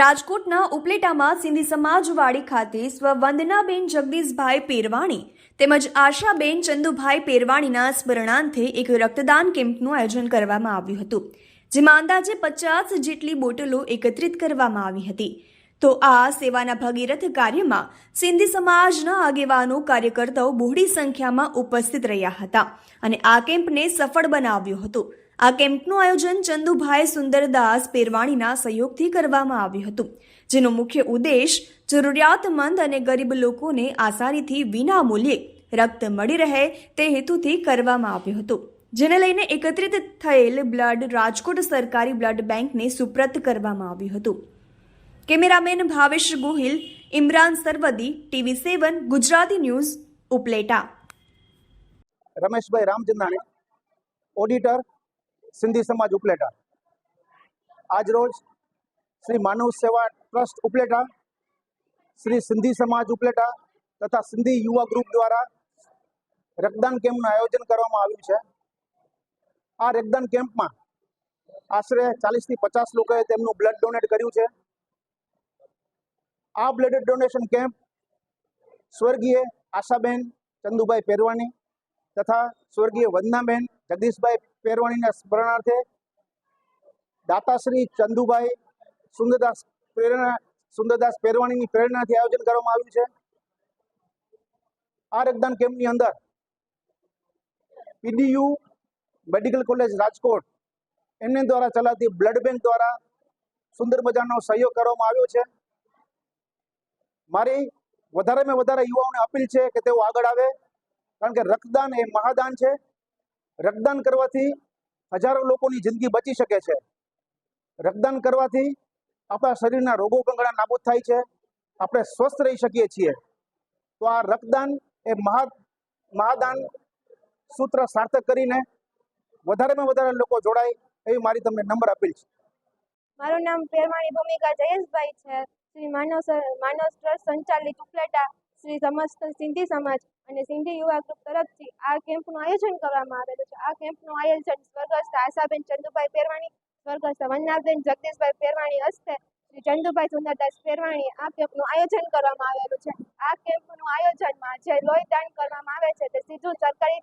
રાજકોટના ઉપલેટામાં સિંધી સમાજવાડી ખાતે સ્વવંદનાબેન જગદીશભાઈ પેરવાણી તેમજ આશાબેન ચંદુભાઈ પેરવાણીના સ્મરણાર્થે એક રક્તદાન કેમ્પનું આયોજન કરવામાં આવ્યું હતું, જેમાં અંદાજે પચાસ જેટલી બોટલો એકત્રિત કરવામાં આવી હતી. તો આ સેવાના ભગીરથ કાર્યમાં સિંધી સમાજના આગેવાનો કાર્યકર્તાઓ બહોળી સંખ્યામાં ઉપસ્થિત રહ્યા હતા અને આ કેમ્પને સફળ બનાવ્યો હતો. આ કેમ્પનું આયોજન ચંદુભાઈ સુંદરદાસ પેરવાણીના સહયોગથી કરવામાં આવ્યું હતું, જેનો મુખ્ય ઉદ્દેશ જરૂરિયાતમંદ અને ગરીબ લોકોને આસાનીથી વિના મૂલ્યે રક્ત મળી રહે તે હેતુથી કરવામાં આવ્યું હતું. જેને લઈને એકત્રિત થયેલ બ્લડ રાજકોટ સરકારી બ્લડ બેંકને સુપ્રત કરવામાં આવ્યું હતું. Cameraman Bhavesh Gohil, Imran Sarvadi, TV seven, Gujarati news, Upleta. Rameshbhai Ramchandani auditor, Sindhi સમાજ ઉપલેટા. આજરોજ શ્રી માનવ સેવા ટ્રસ્ટ ઉપલેટા, શ્રી સિંધી સમાજ ઉપલેટા તથા સિંધી યુવા ગ્રુપ દ્વારા રક્તદાન કેમ્પનું આયોજન કરવામાં આવ્યું છે. આ રક્તદાન કેમ્પમાં આશરે ચાલીસથી પચાસ લોકોએ તેમનું બ્લડ ડોનેટ કર્યું છે. આ બ્લડ ડોનેશન કેમ્પ સ્વર્ગીય આશાબેન ચંદુભાઈ પેરવાણી તથા સ્વર્ગીય વંદનાબેન જગદીશભાઈ પેરવાણીના સ્મરણાર્થે દાતાશ્રી ચંદુભાઈ સુંદરદાસ પ્રેરણા, સુંદરદાસ પેરવાણીની પ્રેરણાથી આયોજન કરવામાં આવ્યું છે. આ રક્તદાન કેમ્પની અંદર પીડીયુ મેડિકલ કોલેજ રાજકોટ એમને દ્વારા ચલાવતી બ્લડ બેંક દ્વારા સુંદર મજાનો સહયોગ કરવામાં આવ્યો છે. મારી વધારેમાં વધારે યુવાઓને અપીલ છે કે તેઓ આગળ આવે. કારણ કે રક્તદાન એ મહાદાન છે. રક્તદાન કરવાથી હજારો લોકોની જિંદગી બચી શકે છે. રક્તદાન કરવાથી આપણા શરીરના રોગો કંગળા નાબૂદ થાય છે. આપણે સ્વસ્થ રહી શકીએ છીએ. તો આ રક્તદાન એ મહા મહાદાન સૂત્ર સાર્થક કરીને વધારેમાં વધારે લોકો જોડાય એવી મારી તમને નંબર અપીલ છે. મારું નામ પેરવાણી ભૂમિકા જયેશભાઈ છે. શ્રી માનવ માનવ ટ્રસ્ટ સંચાલિત ઉપલેટા શ્રી સમસ્ત સિંધી સમાજ અને સિંધી યુવા ગ્રુપ તરફથી આ કેમ્પનું આયોજન કરવામાં આવેલું છે. આ કેમ્પનું આયોજન સ્વર્ગસ્થ આશાબેન ચંદુભાઈ પેરવાણી, સ્વર્ગસ્થ વન્નાબેન જગદીશભાઈ પેરવાણી હસ્તે શ્રી ચંદુભાઈ સુંદરદાસ પેરવાણીએ આ કેમ્પનું આયોજન કરવામાં આવેલું છે. આ કેમ્પનું આયોજનમાં જે લોહી દાન કરવામાં આવે છે તે સીધું સરકારી,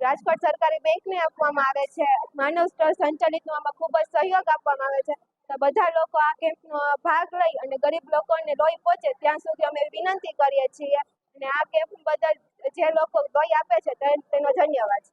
રાજકોટ સરકારી બેંકને આપવામાં આવે છે. માનવ સંચાલિતનો આમાં ખૂબ જ સહયોગ આપવામાં આવે છે. બધા લોકો આ કેમ્પનો ભાગ લઈ અને ગરીબ લોકોને લોહી પહોંચે ત્યાં સુધી અમે વિનંતી કરીએ છીએ. અને આ કેમ્પ બદલ જે લોકો લોહી આપે છે તેનો ધન્યવાદ.